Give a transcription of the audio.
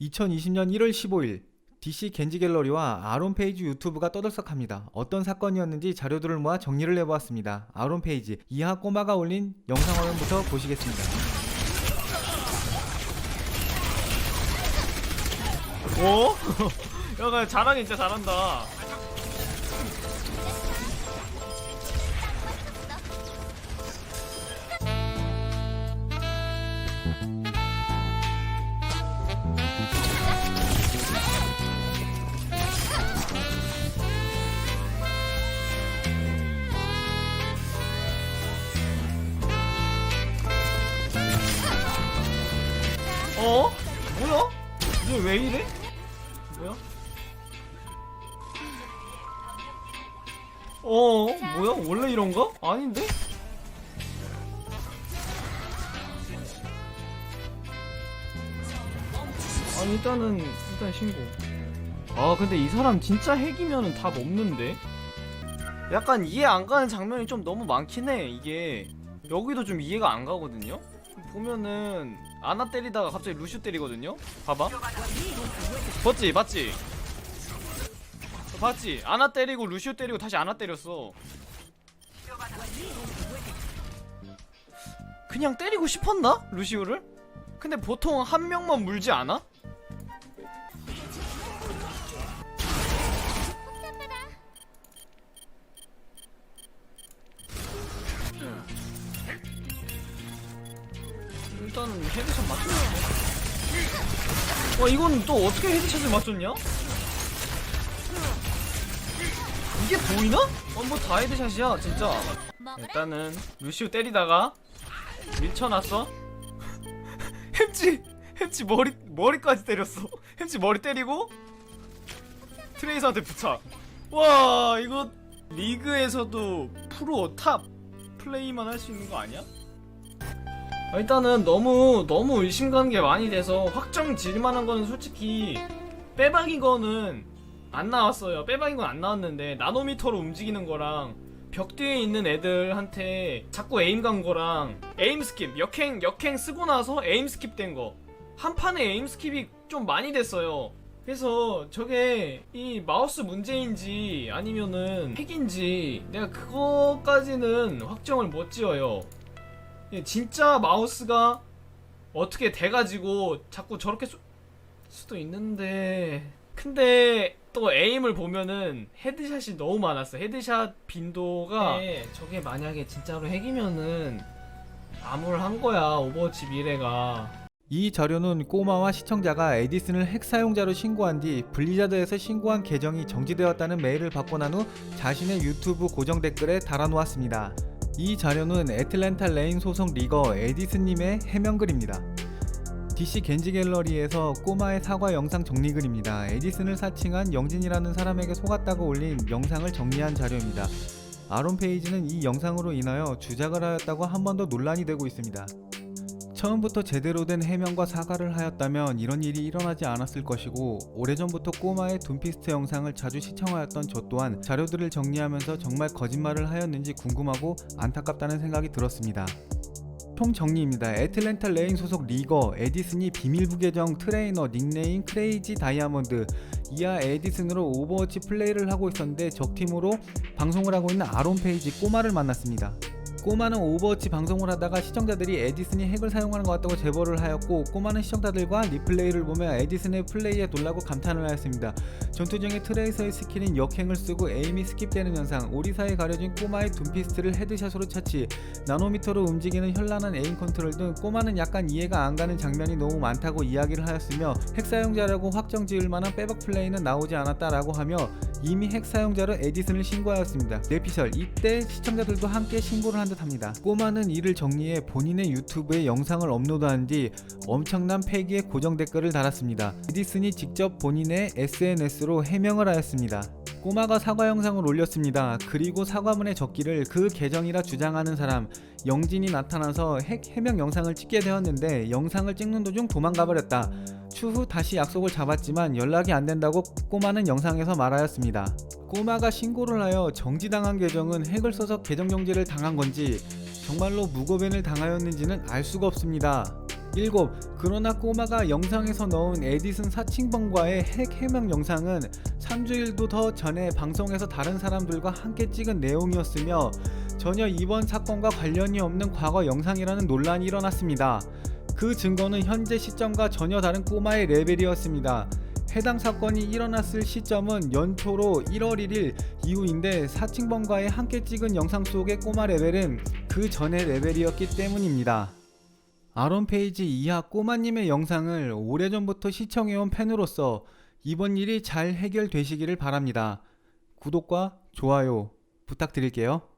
2020년 1월 15일 DC 겐지 갤러리와 아론 페이지 유튜브가 떠들썩합니다. 어떤 사건이었는지 자료들을 모아 정리를 해보았습니다. 아론 페이지 이하 꼬마가 올린 영상 화면부터 보시겠습니다. 오? 야, 나 잘하긴 진짜 잘한다. 어? 뭐야? 이게 왜 이래? 뭐야? 어, 뭐야? 원래 이런가? 아닌데? 아니, 일단은, 일단 신고. 아, 근데 이 사람 진짜 핵이면은 답 없는데? 약간 이해 안 가는 장면이 좀 너무 많긴 해, 이게. 여기도 좀 이해가 안 가거든요? 보면은, 아나 때리다가 갑자기 루슈 때리거든요? 봐봐. 봤지? 봤지? 봤지? 아나 때리고 루시오 때리고 다시 아나 때렸어. 그냥 때리고 싶었나? 루시오를? 근데 보통 한 명만 물지 않아? 일단은 헤드샷 맞췄네. 와 이건 또 어떻게 헤드샷을 맞췄냐? 이게 보이나? 어뭐다 헤드샷이야 진짜 일단은 루시오 때리다가 밀쳐놨어 햄찌 햄찌 머리 머리까지 때렸어 햄찌 머리 때리고 트레이서한테 부착 와 이거 리그에서도 프로 탑 플레이만 할 수 있는 거 아니야? 아, 일단은 너무 너무 의심 가는 게 많이 돼서 확정 지을만한 거는 솔직히 빼박인 거는 안 나왔어요. 빼박인 건 안 나왔는데 나노미터로 움직이는 거랑 벽 뒤에 있는 애들한테 자꾸 에임 간 거랑 에임 스킵 역행 역행 쓰고 나서 에임 스킵 된 거. 한 판에 에임 스킵이 좀 많이 됐어요. 그래서 저게 이 마우스 문제인지 아니면은 핵인지 내가 그거까지는 확정을 못 지어요. 예, 진짜 마우스가 어떻게 돼가지고 자꾸 저렇게 쏘, 수도 있는데 근데 또 에임을 보면은 헤드샷이 너무 많았어 헤드샷 빈도가 네, 저게 만약에 진짜로 핵이면은 암울 한 거야 오버워치 미래가 이 자료는 꼬마와 시청자가 에디슨을 핵 사용자로 신고한 뒤 블리자드에서 신고한 계정이 정지되었다는 메일을 받고 난 후 자신의 유튜브 고정 댓글에 달아놓았습니다. 이 자료는 애틀랜타 레인 소속 리거 에디슨님의 해명글입니다. DC 겐지 갤러리에서 꼬마의 사과 영상 정리글입니다. 에디슨을 사칭한 영진이라는 사람에게 속았다고 올린 영상을 정리한 자료입니다. 아론 페이지는 이 영상으로 인하여 주작을 하였다고 한 번 더 논란이 되고 있습니다. 처음부터 제대로 된 해명과 사과를 하였다면 이런 일이 일어나지 않았을 것이고 오래전부터 꼬마의 둠피스트 영상을 자주 시청하였던 저 또한 자료들을 정리하면서 정말 거짓말을 하였는지 궁금하고 안타깝다는 생각이 들었습니다. 총 정리입니다. 애틀랜타 레인 소속 리거 에디슨이 비밀부 계정 트레이너 닉네임 크레이지 다이아몬드 이하 에디슨으로 오버워치 플레이를 하고 있었는데 적팀으로 방송을 하고 있는 아론 페이지 꼬마를 만났습니다. 꼬마는 오버워치 방송을 하다가 시청자들이 에디슨이 핵을 사용하는 것 같다고 제보를 하였고 꼬마는 시청자들과 리플레이를 보며 에디슨의 플레이에 놀라고 감탄을 하였습니다. 전투 중에 트레이서의 스킬인 역행을 쓰고 에임이 스킵되는 현상, 오리사에 가려진 꼬마의 둠피스트를 헤드샷으로 처치, 나노미터로 움직이는 현란한 에임 컨트롤 등 꼬마는 약간 이해가 안 가는 장면이 너무 많다고 이야기를 하였으며 핵 사용자라고 확정 지을 만한 빼박 플레이는 나오지 않았다라고 하며 이미 핵 사용자로 에디슨을 신고하였습니다. 내피셜 이때 시청자들도 함께 신고를 한 듯합니다. 꼬마는 이를 정리해 본인의 유튜브에 영상을 업로드한 뒤 엄청난 패기의 고정 댓글을 달았습니다. 에디슨이 직접 본인의 SNS로 해명을 하였습니다. 꼬마가 사과 영상을 올렸습니다. 그리고 사과문에 적기를 그 계정이라 주장하는 사람 영진이 나타나서 핵 해명 영상을 찍게 되었는데 영상을 찍는 도중 도망가 버렸다. 추후 다시 약속을 잡았지만 연락이 안 된다고 꼬마는 영상에서 말하였습니다. 꼬마가 신고를 하여 정지당한 계정은 핵을 써서 계정 정지를 당한 건지 정말로 무고변을 당하였는지는 알 수가 없습니다. 7. 그러나 꼬마가 영상에서 넣은 에디슨 사칭범과의 핵 해명 영상은 3주일도 더 전에 방송에서 다른 사람들과 함께 찍은 내용이었으며 전혀 이번 사건과 관련이 없는 과거 영상이라는 논란이 일어났습니다. 그 증거는 현재 시점과 전혀 다른 꼬마의 레벨이었습니다. 해당 사건이 일어났을 시점은 연초로 1월 1일 이후인데 사칭범과의 함께 찍은 영상 속의 꼬마 레벨은 그 전의 레벨이었기 때문입니다. 아론 페이지 이하 꼬마님의 영상을 오래전부터 시청해온 팬으로서 이번 일이 잘 해결되시기를 바랍니다. 구독과 좋아요 부탁드릴게요.